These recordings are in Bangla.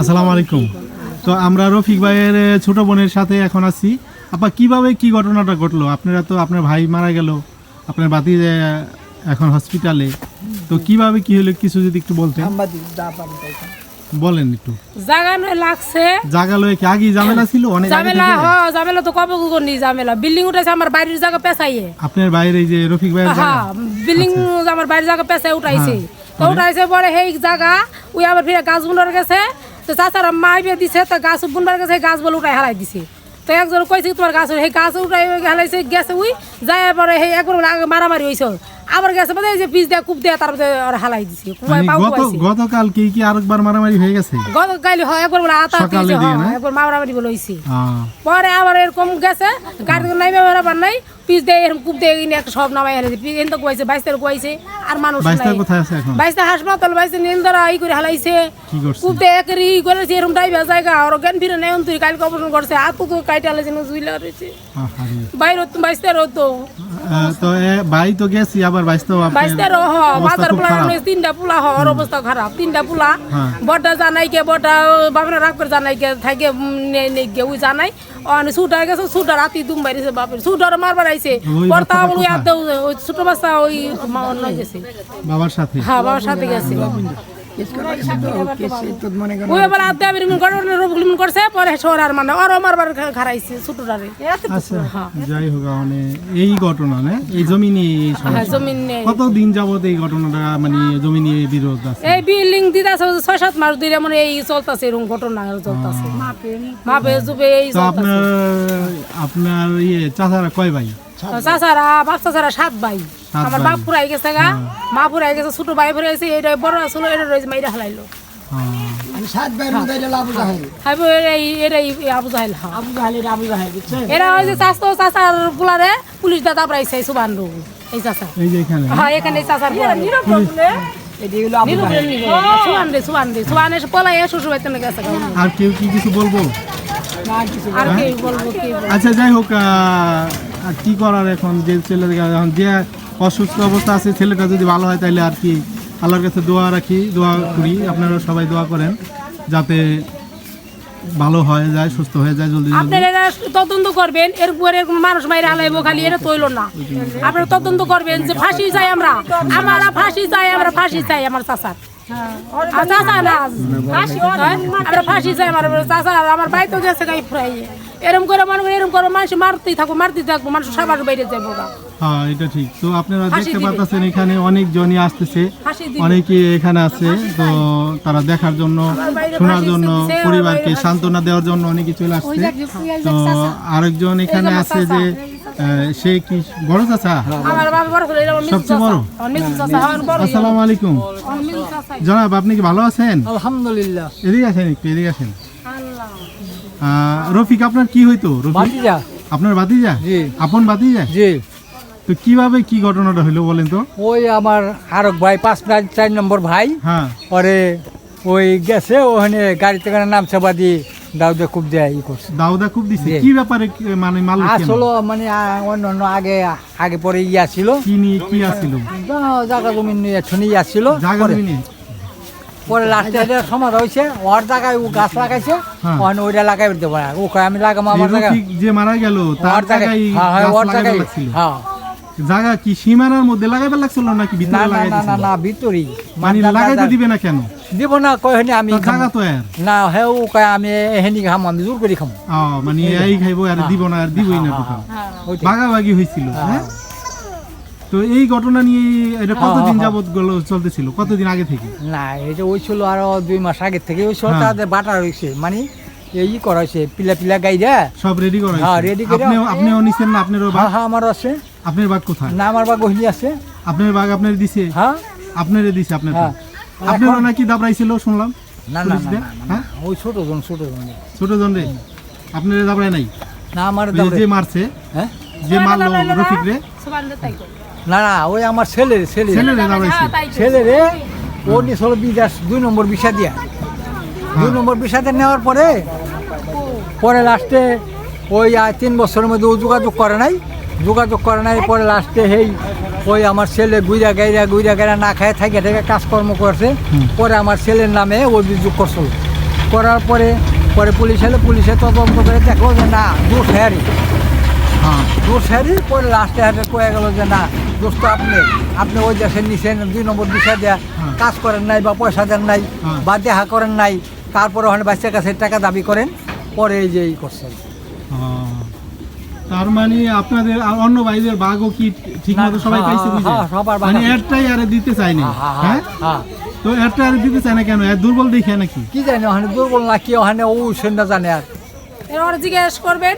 আসসালামু আলাইকুম। তো আমরা রফিক ভাইয়ের ছোট বোনের সাথে এখন আছি। আপা কীভাবে কি ঘটনাটা ঘটলো? আপনারা তো আপনার ভাই মারা গেল আপনার বাতি এখন হসপিটালে তো কীভাবে কি হলো কিছু যদি একটু বলতেন। বলেন একটু। জাগানো লাগছে। জায়গা লয়ে কি? আগে ঝামেলা ছিল? অনেক ঝামেলা থেকে? হ ঝামেলা তো কবে করি ঝামেলা? বিল্ডিং উঠেছে আমার বাড়ির জায়গা পেঁচাইয়ে। আপনার বাইরে এই যে রফিক ভাইয়ের জায়গা। হ্যাঁ বিল্ডিং আমার বাড়ির জায়গা পেঁচাই উঠাইছে। তো উঠাইছে পরে সেই জায়গা ওই আবার ফিরে গাছ বুনবার গেছে। তো চাচারা মাইবে দিছে তো গাছ বুনবার গেছে গাছ বলে উঠাই হালাই দিছে। তো একজন কইছে তোমার গাছ সেই গাছ উঠাই হালাইছে গেছে উই যাই পরে সেই একবার মারামারি হয়েছে আবার গেছে মানে যে পিস দিয়ে কূপ দিয়ে তারপরে ওরা হালাই দিছে গতকাল কি কি আরেকবার মারামারি হয়ে গেছে? গত কালি হয় একবার বলে আতা দিয়েছে একবার মারামারি বলে হয়েছে পরে আবার এরকম গেছে গাড়ি নাইবে বেরোবার নাই পিস দিয়ে এরকম কূপ দিয়ে কিনে সব নামাই হেলেছে পিস এনতে কুয়াইছে বাইশ তারিখ আর মানুষ বাইশটা হাসপাতাল বাইশটা নিন্দরা ই করে হালাইছে। কূপ দিয়ে একের ই করেছে এরকম ডাইভা জায়গা। আর জ্ঞান ফিরে নেই তুই কালকে অপারেশন করছে। আর তো তো কাইটে হালাইছে জুইলা রয়েছে। বাইরে তো বাইশ তো। এ, ভাই তো গেছি আবার বাইশ তো বাইশ তেরো হ খুব পোলা তিনটা পোলা হ ওর অবস্থা খারাপ। তিনটা পোলা হ্যাঁ। বড়টা জানাই কে বড়টা বাপরে রাগ করে জানাই কে থাকে নেই গে ওই জানাই। অনে সুটা গেছে সুটা রাতি দুম বাইরেছে বাপের। সুটার মারবার আইছে। ওই বলু আদে ওই ছোট বাচ্চা ওই মা অন্য গেছে। বাবার সাথে? হ্যাঁ বাবার সাথে গেছে। ওই এবার আদে আমি রিমন করে রিমন করছে পরে শহর আর মানে ছোটটারে। আচ্ছা যাই হোক মানে এই ঘটনা না? এই জমি নিয়ে এই হ্যাঁ জমিন নেই। কত দিন যাবত এই ঘটনাটা মানে জমি নিয়ে বিরোধ আছে? এই বিল্ডিং দিদাছে ছয় সাত মাস ধরে মানে এই চলতেছে এরকম ঘটনা চলতেছে। মাপে এই আপনার আপনার ইয়ে চাচারা কয় ভাই? চাচারা বাপ চাচারা সাত ভাই। আমার। বাপ ফুরাই গেছে গা মা ফুরাই গেছে ছোট ভাই ফুরাই গেছে এটা বড় ছিল এটা রয়েছে মাইরা হালাইলো। আহ, খাইব এরাই এরাই আবু জাহেল হ্যাঁ। আবু জাহেল আবু জাহেল এরা ওই যে চাচতো চাচার পুলারে পুলিশ দাদা প্রাইছে সুবান এই হ্যাঁ এখানে আর কেউ কি কিছু বলব? আর কি বলব কি বলব আচ্ছা যাই হোক আর কি করার এখন? যে ছেলে এখন যে অসুস্থ অবস্থা আছে, ছেলেটা যদি ভালো হয় তাহলে আর কি? আল্লাহর কাছে দোয়া রাখি, দোয়া করি। আপনারা সবাই দোয়া করেন যাতে ভালো হয়ে যায়, সুস্থ হয়ে যায়, জলদি আপনারা তদন্ত করবেন এরপরে এরকম মানুষ মাইরে হালাইবো, খালি এটা তৈল না। আপনারা তদন্ত করবেন যে ফাঁসি চাই আমরা। আমরা ফাঁসি চাই, আমরা ফাঁসি চাই, আমার চাচার। চাচা না? হ্যাঁ? আমরা ফাঁসি চাই আমার চাচা আমার বাড়ি তো গেছে গাই ফুরাইয়ে এরম করে মনে এরম করে মানুষ মারতেই থাকব মারতেই থাকব মানুষ সবার বাইরে যাব গা। হ্যাঁ এটা ঠিক। তো আপনারা দেখতে পাচ্ছেন এখানে অনেক জনই আসতেছে অনেকে এখানে আছে। তো তারা দেখার জন্য শোনার জন্য পরিবারকে সান্ত্বনা দেওয়ার জন্য অনেকে চলে আসছে। তো আরেকজন এখানে আছে যে আহ, সে কি বড় চাচা? সবচেয়ে বড়? আসসালামু আলাইকুম। জনাব আপনি কি ভালো আছেন? আলহামদুলিল্লাহ। এদিকে আসেন একটু এদিকে আহ, রফিক আপনার কি হইতো? বাতিজা আপনার বাতিজা জি। আপন বাতিজা জি। তো কীভাবে কি ঘটনাটা হইল বলেন তো? ওই আমার আরক ভাই পাঁচ চার নম্বর ভাই হ্যাঁ। পরে ওই গেছে ওখানে গাড়ি থেকে নামছে বাদি দাউদা খুব দেয় ই করছে। দাউদা খুব দিছে। কি ব্যাপারে মানে মাল? আসলে মানে আ- অন্য অন্য আগে আগে পরে ইয়া ছিল কি নিয়ে কি আসছিল জায়গা জমি নিয়ে শুনে ইয়া ছিল জায়গা জমি পরে লাস্টে সমাজ হয়েছে ওর জায়গায় ও গাছ লাগাইছে হ্যাঁ। ওখানে ওইটা লাগাই দিতে পারে। ও কয় আমি লাগাবো আমার এই জায়গা রফিক যে মারা গেল তার জায়গায় জায়গায় হ্যাঁ হ্যাঁ ওর জায়গায় হ্যাঁ। জায়গা কি সীমানার মধ্যে লাগাইবার লাগছিল নাকি না ভিতরে লাগাই না না না ভিতরি মানে লাগাইতে দিবে না কেন? দিব না কয় হনি আমি জায়গা তো এর। না হে ও কয় আমি হেনি খাম আমি জোর করে খাম। ও মানে এই খাইবো আর দিব না আর দিবই না টোটাল ওইটাই। ভাগাভাগি হয়েছিল হ্যাঁ? তো এই ঘটনা নিয়ে এটা হ্যাঁ, কতদিন হ্যাঁ, যাবত গেল চলতেছিল? কতদিন আগে থেকে? না এটা ওই ছিল আরও দুই মাস আগে থেকে ওই ছিল হ্যাঁ। তাদের বাটা রয়েছে মানে এই ই করা হয়েছে পিলা পিলা গাইরা। সব রেডি করা হ্যাঁ, ready করে- আপনিও আপনিও নিছেন না? আপনারও হ্যাঁ বাঘ? হ্যাঁ আমার আছে। আপনার বাঘ কোথায়? না আমার বা গহিনী আছে। আপনার বাঘ আপনার দিছে? হ্যাঁ। আপনারে দিছে আপনার হ্যাঁ। আপনারও নাকি দাবড়াইছিল শুনলাম। না না না, হ্যাঁ? ওই ছোট জন ছোট জন ছোট জন রে? আপনার দাবড়ায় নাই? না আমার ওই যে- মারছে হ্যাঁ? যে মারলো রফিক রে? সুবান তাই করে। না না ওই আমার ছেলে ছেলে ছেলে রে দাবড়াইছে হ্যাঁ, তাই করে। ছেলে ও নিয়েছিল বিদেশ দুই নম্বর বিষা দিয়া। দুই নম্বর বিষাতে নেওয়ার পরে পরে লাস্টে ওই তিন বছরের মধ্যে ও যোগাযোগ করে নাই। যোগাযোগ করে নাই পরে লাস্টে সেই ওই আমার ছেলে গুইরা গাইরা গুইরা গাইরা না খায় থাকে থেকে কাজকর্ম করছে। পরে আমার ছেলের নামে অভিযোগ করছিল। করার পরে পরে পুলিশ এলে পুলিশে তদন্ত করে দেখল যে না দোষ হ্যারি হ্যাঁ পরে লাস্টে হাতে কয়ে গেল যে না দোষ আপনি আপনি ওই দেশের নিচে দুই নম্বর বিষয় দেয়া হ্যাঁ। কাজ করেন নাই বা পয়সা দেন নাই হ্যাঁ। বা দেখা করেন নাই তারপরে ওখানে বাচ্চার কাছে টাকা দাবি করেন পরে এই যে এই করছেন তার মানে আপনাদের আর অন্য ভাইদের বাঘও কি ঠিক মতো সবাই পাইছে বুঝে মানে। এরটাই আরে দিতে চায়নি হ্যাঁ, হ্যাঁ, হ্যাঁ হ্যাঁ। তো এরটা আরে দিতে চায় না কেন এর দুর্বল দেখে নাকি কি জানি ওখানে দুর্বল না কি ওখানে ও সেটা জানে আর এবার জিজ্ঞেস করবেন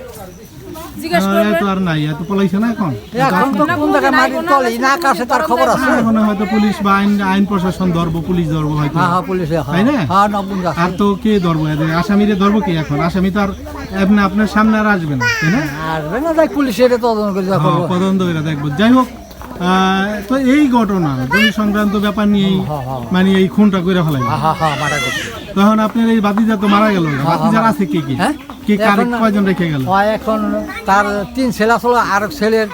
জিজ্ঞেস করবেন আর নাই এত পলাইছে না এখন। এখন তো কোন জায়গায় মাটির তলে না কাছে তার খবর আছে? এখন হয়তো পুলিশ বা আইন আইন প্রশাসন ধরবো পুলিশ ধরবো হয়তো। হ্যাঁ হ্যাঁ পুলিশে তাই না? হ্যাঁ আর তো কে ধরবো? এদের আসামিরে ধরবো কি এখন? আসামি তো আর আপনি আপনার সামনে আর আসবে না তাই না? আসবে না যাই পুলিশের তদন্ত করে যা করব। তদন্ত করে দেখব। যাই হোক আহ, তো এই ঘটনা জমি সংক্রান্ত ব্যাপার নিয়েই। মানে এই খুনটা করে ফেলাই। হ্যাঁ হ্যাঁ হ্যাঁ মারা গেছে তখন আপনার এই বাতিজা তো মারা গেল। বাতিজার আছে কে কে? হ্যাঁ? কে কার এখন- কয়জন রেখে গেল? হয় এখন তার তিন ছেলে আসলো আর এক ছেলের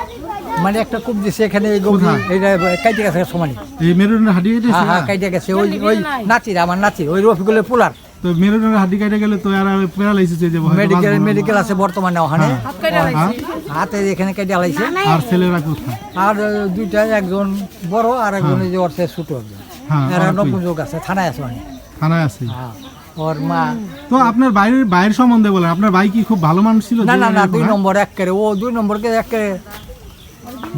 মানে একটা কূপ দিছে এখানে এই গভীর? এইটা কাইটে গেছে সমানি। এই মেরুদণ্ডের হাড্ডি কেটেছে হ্যাঁ হ্যাঁ কাইটে গেছে। ওই ওই নাচির আমার নাচির ওই রফিকুলের পোলার। তো মেরুদণ্ডের হাডি কেটে গেলে তো আর প্যারালাইসিস হয়ে যাব হয়তো মেডিকেল মেডিকেল আছে বর্তমানে ওখানে। হ্যাঁ। হাত কেটে হ্যাঁ? হাতে এখানে কেটে আলাইছে আর ছেলেরা কোথায়? আর দুইটা একজন বড় আর একজন এই যে ওর চেয়ে ছোট। একজন হ্যাঁ, এরা? নপুঞ্জক আছে থানায় আছে অনেক থানায় আছে। হ্যাঁ ওর মা। তো আপনার বাইরের বাইরের সম্বন্ধে বলেন আপনার ভাই কি খুব ভালো মানুষ ছিল? না না না দুই নম্বর এক করে ও দুই নম্বরকে এক করে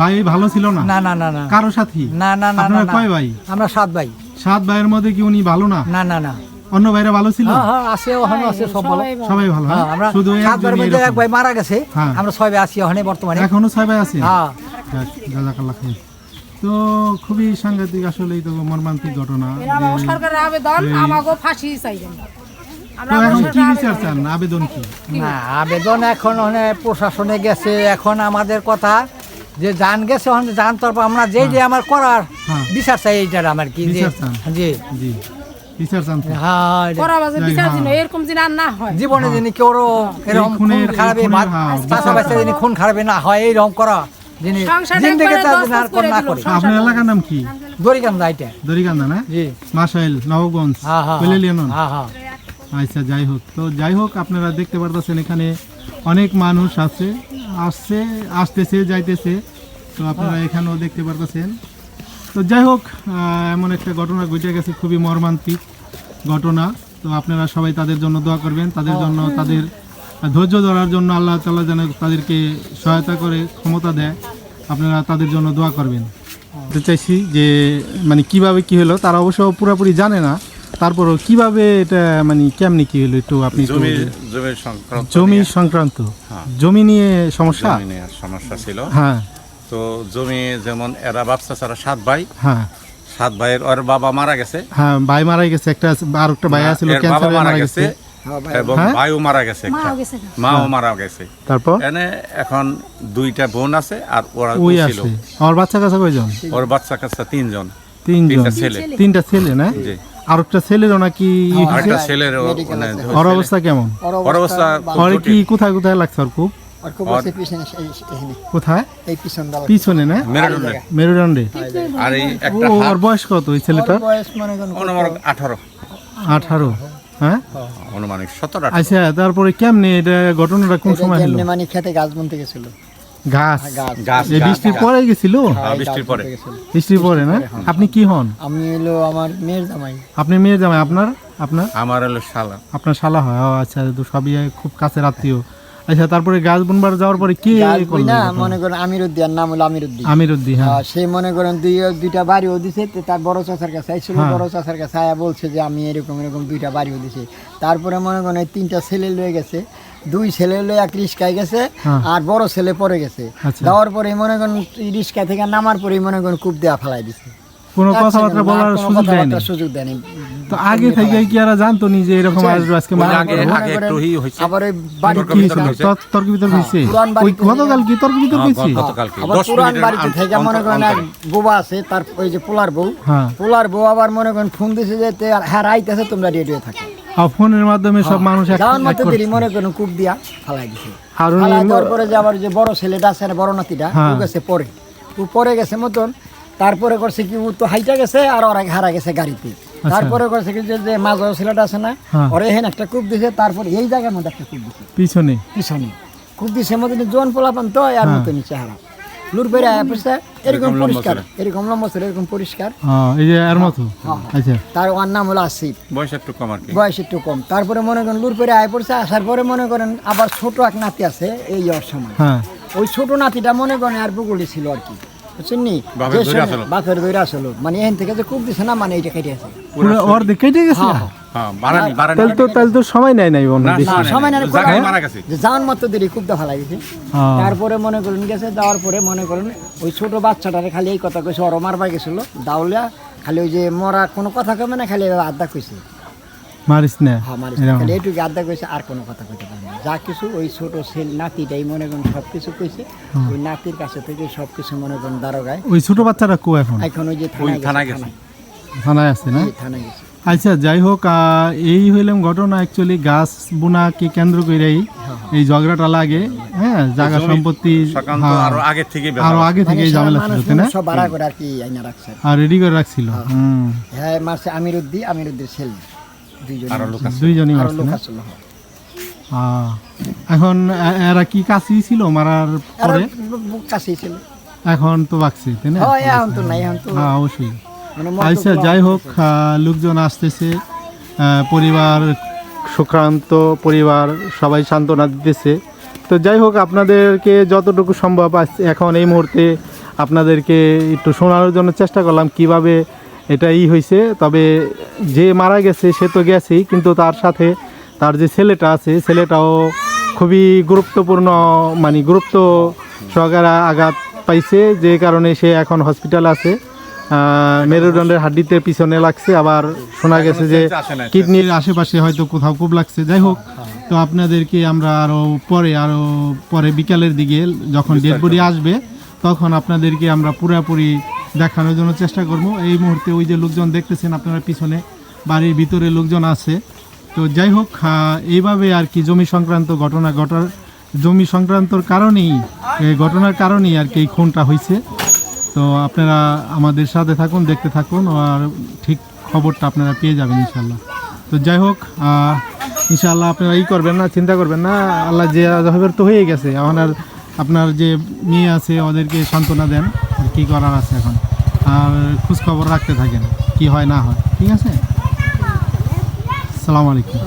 ভাই ভালো ছিল না? না না না না। কারও সাথী? না না না আপনারা কয় ভাই? আমরা সাত ভাই। সাত ভাইয়ের মধ্যে কি উনি ভালো না? না না না। অন্য ভাইরা ভালো ছিল? হ্যাঁ হ্যাঁ আছে ওখানে আছে সব ভালো। সবাই ভালো। হ্যাঁ? হ্যাঁ? আমরা শুধু সাত ভাইয়ের মধ্যে এক ভাই মারা গেছে। হ্যাঁ। আমরা ছয় ভাই আছি ওখানে বর্তমানে। এখনও ছয় ভাই আছে? হ্যাঁ। জাজাকাল্লাহ খাইর। তো খুবই সাংঘাতিক আসলে এই তো মর্মান্তিক ঘটনা যে- সরকারের আবেদন আমাকে ফাঁসি চাই এখন কি বিচার চান? আবেদন কি? না আবেদন এখন প্রশাসনে গেছে। এখন আমাদের কথা যে জান গেছে ওখানে জান তারপর আমরা যেই যে আমার করার হ্যাঁ। বিচার চাই এইটার আমার কি যে বিচার চান? জি। জি। বিচার চান হ্যাঁ করা বাজে বিচার হ্যাঁ। দিন এরকম দিন আর না হয়। জীবনে যিনি এরকম খুন খারাপে হ্যাঁ, বাচ্চা করা। খুন খারাপে না হয় এইরকম করা। যিনি জিন্দেগি আর না করে। আপনার এলাকার নাম কি? এটা দরিকান্দা না? জি। মাসাইল নবগঞ্জ হ্যাঁ হ্যাঁ হ্যাঁ হ্যাঁ আচ্ছা যাই হোক। তো যাই হোক আপনারা দেখতে পারতেছেন এখানে অনেক মানুষ আছে আসছে আসতেছে যাইতেছে। তো আপনারা এখানেও দেখতে পারতেছেন। তো যাই হোক এমন একটা ঘটনা ঘটে গেছে খুবই মর্মান্তিক ঘটনা। তো আপনারা সবাই তাদের জন্য দোয়া করবেন তাদের জন্য তাদের ধৈর্য ধরার জন্য আল্লাহ তাআলা যেন তাদেরকে সহায়তা করে ক্ষমতা দেয় আপনারা তাদের জন্য দোয়া করবেন। চাইছি যে মানে কীভাবে কি হলো তারা অবশ্য পুরোপুরি জানে না। তারপরও কীভাবে এটা মানে কেমনি কি হলো একটু আপনি জমি সংক্রান্ত জমি নিয়ে- সংক্রান্ত। হ্যাঁ। জমি নিয়ে সমস্যা? সমস্যা ছিল। হ্যাঁ। তো জমি যেমন এরা ব্যবসা ছাড়া সাত ভাই। হ্যাঁ। সাত ভাইয়ের ওর বাবা মারা গেছে। হ্যাঁ ভাই মারা গেছে একটা আর একটা ভাই আছিল এর বাবা ক্যান্সারে মারা গেছে। এবং হ্যাঁ? ভাইও মারা গেছে একটা। মাও মারা গেছে। তারপর? এনে এখন দুইটা বোন আছে আর ওরা ওই ছিল আছে। আমার বাচ্চা কাছে কয়জন? ওর বাচ্চা কাচ্চা তিনজন। তিনজন। তিনটা ছেলে। তিনটা ছেলে। না? জি। আর একটা ছেলেরও নাকি? একটা ছেলের মানে ওর অবস্থা কেমন? ওর অবস্থা ওর কি কোথায় কোথায় লাগছে ওর খুব? কোথায়? এই পিছন না? মেরুদণ্ডে। মেরুদণ্ডে। আর এই একটা ওর বয়স কত ওই ছেলেটার? মনে আঠারো। আঠারো। হ্যাঁ? অনুমানিক সতেরো আচ্ছা তারপরে কেমনে এটা ঘটনাটা কোন সময় হলো? মানে খেতে গাছ বুনতে গেছিল? গাছ? গাছ। গাছ এই বৃষ্টির পরে গেছিল? হ্যাঁ, বৃষ্টির পরে। বৃষ্টির পরে না? আপনি কি হন? আমি হলো আমার মেয়ের জামাই। আপনি মেয়ে জামাই? আপনার? আপনার? আমার হলো শালা। আপনার শালা হয়? আচ্ছা তো সবই খুব কাছের আত্মীয়। আচ্ছা তারপরে গাছ বুনবার যাওয়ার পরে কে না মনে করেন নাম হলো হ্যাঁ। সে মনে করেন দুই দুইটা বাড়িও দিছে তার বড় চাচার কাছে আইছিল হ্যাঁ। বড় চাচার কাছে আয়া বলছে যে আমি এরকম এরকম দুইটা বাড়িও দিছি। তারপরে মনে করেন এই তিনটা ছেলে লয়ে গেছে। দুই ছেলে লয়ে এক রিস্কায় গেছে হ্যাঁ। আর বড় ছেলে পরে গেছে। আচ্ছা। যাওয়ার পরে মনে করেন রিস্কা থেকে নামার পরে মনে করেন কূপ দেওয়া ফেলাই দিছে। কোনো কথাবার্তা বলার সুযোগ দেয়নি। তো আগে থেকে কি আর জানতো নি যে এরকম আসবে আজকে মারা আগে আগে একটু ই হয়েছে আবার ওই বাড়ি তর্ক কি বিতর্ক। তর্ক- ওই গতকাল কি তর্ক বিতর্ক হ্যাঁ, পুরান বাড়িতে থেকে মনে করেন এক বোবা আছে তার ওই যে পোলার বউ। হ্যাঁ। পোলার বউ আবার মনে করেন ফোন দিছে যে হ্যাঁ রাইতেছে তোমরা রেডিও থাকো। আর ফোনের মাধ্যমে সব মানুষ মনে করেন কূপ দিয়া ফালাই দিছে। আর উনি- পরে যে আবার যে বড় ছেলেটা আছে বড় নাতিটা ও হ্যাঁ। গেছে পরে। ও পরে গেছে মতন তারপরে করছে কি ও তো হাইটা গেছে আর ওরা হারা গেছে গাড়িতে। তারপরে করেছে কি যে যে মাঝ ছেলেটা আছে না হ্যাঁ। ওরে এখানে একটা কূপ দিছে তারপর এই জায়গার মধ্যে একটা কূপ দিছে। পিছনে? পিছনে। কূপ দিছে মধ্যে জোয়ান পোলাপান তো আর হ্যাঁ। মতনই চেহারা। লুর বেড়ে আয়া পড়ছে এরকম পরিষ্কার এরকম লম্বা ছিল এরকম পরিষ্কার। হ্যাঁ, এই যে এর মতো? আচ্ছা। তার ওর নাম হলো আসিফ। বয়স একটু কম আর কি। বয়স একটু কম। তারপরে মনে করেন লুর পেরে আয় পড়ছে আসার পরে মনে করেন আবার ছোট এক নাতি আছে এই ওর সময়। হ্যাঁ। ওই ছোট নাতিটা মনে করেন আর পুকুরে ছিল আর কি। বুঝছেন নি বাপের আসলো। দৈরা আসলো। মানে এখান থেকে যে কূপ দিছে না মানে এইটা কেটে আছে। কেটে গেছে? বাড়ানি বাড়ানি। তাহলে তো তাহলে তো সময় নাই বন্ধু না, বেশি। না, না, সময় না জায়গায় মারা গেছে। যে যাওয়ার মতো দেরি খুব হ্যাঁ। তারপরে মনে করেন গেছে যাওয়ার পরে মনে করেন ওই ছোট বাচ্চাটারে খালি এই কথা কইছে ওর মারবা গেছিল দাউলিয়া খালি ওই যে মরা কোনো কথা কমে না খালি আড্ডা কইছে। মারিস না। হ্যাঁ আড্ডা কইছে আর কোনো কথা কইতে পারে না। যা কিছু ওই ছোট ছেলে নাতিটাই মনে করেন সব কিছু কইছে ওই নাতির কাছে থেকে সব কিছু মনে করেন দারোগায় ওই ছোট বাচ্চাটা কো এখন? এখন ওই যে থানায় থানায় গেছে আছে না? থানায় গেছে। আচ্ছা যাই হোক এই হইলাম ঘটনা অ্যাকচুয়ালি গাছ বোনাকে কেন্দ্র করেই এই ঝগড়াটা লাগে হ্যাঁ? জায়গা সম্পত্তি হ্যাঁ, আরও আগে থেকে আরও আগে থেকে মানে ঝামেলা ছিল তাই না? সব ভাড়া করে আর কি আইনা রাখছে। আর রেডি করে রাখছিল? হ্যাঁ। মারছে আমির উদ্দি আমির উদ্দির ছেলে। আরও লোক আছে। দুইজনই আরও না? হ্যাঁ। এখন এরা কি কাছি ছিল মারার পরে? কাছেই ছিল। এখন তো বাকছে তাই না? এখন তো নাই এখন তো হ্যাঁ অবশ্যই। মানে আচ্ছা যাই হোক লোকজন আসতেছে পরিবার সুক্রান্ত পরিবার সবাই সান্ত্বনা দিতেছে। তো যাই হোক আপনাদেরকে যতটুকু সম্ভব এখন এই মুহূর্তে আপনাদেরকে একটু শোনানোর জন্য চেষ্টা করলাম কীভাবে এটা ই হয়েছে তবে যে মারা গেছে সে তো গেছেই কিন্তু তার সাথে তার যে ছেলেটা আছে ছেলেটাও খুবই গুরুত্বপূর্ণ মানে গুরুত্ব সহকারে আঘাত পাইছে যে কারণে সে এখন হসপিটাল আছে। মেরুদণ্ডের হাড্ডিতে পিছনে লাগছে আবার শোনা গেছে যে কিডনির আশেপাশে হয়তো কোথাও খুব লাগছে। যাই হোক তো আপনাদেরকে আমরা আরও পরে আরও পরে বিকালের দিকে যখন ডেড বডি আসবে তখন আপনাদেরকে আমরা পুরোপুরি দেখানোর জন্য চেষ্টা করব। এই মুহূর্তে ওই যে লোকজন দেখতেছেন আপনারা পিছনে, বাড়ির ভিতরে লোকজন আছে। তো যাই হোক এইভাবে আর কি জমি সংক্রান্ত ঘটনা ঘটার, জমি সংক্রান্তর কারণেই ঘটনার কারণেই আর কি এই খুনটা হয়েছে। তো আপনারা আমাদের সাথে থাকুন, দেখতে থাকুন, আর ঠিক খবরটা আপনারা পেয়ে যাবেন ইনশাল্লাহ তো যাই হোক ইনশাল্লাহ আপনারা ই করবেন না, চিন্তা করবেন না, আল্লাহ যে হবের তো হয়ে গেছে। এখন আপনার যে মেয়ে আছে, ওদেরকে সান্ত্বনা দেন, আর কী করার আছে এখন। আর খোঁজ খবর রাখতে থাকেন কি হয় না হয় ঠিক আছে? সালাম আলাইকুম।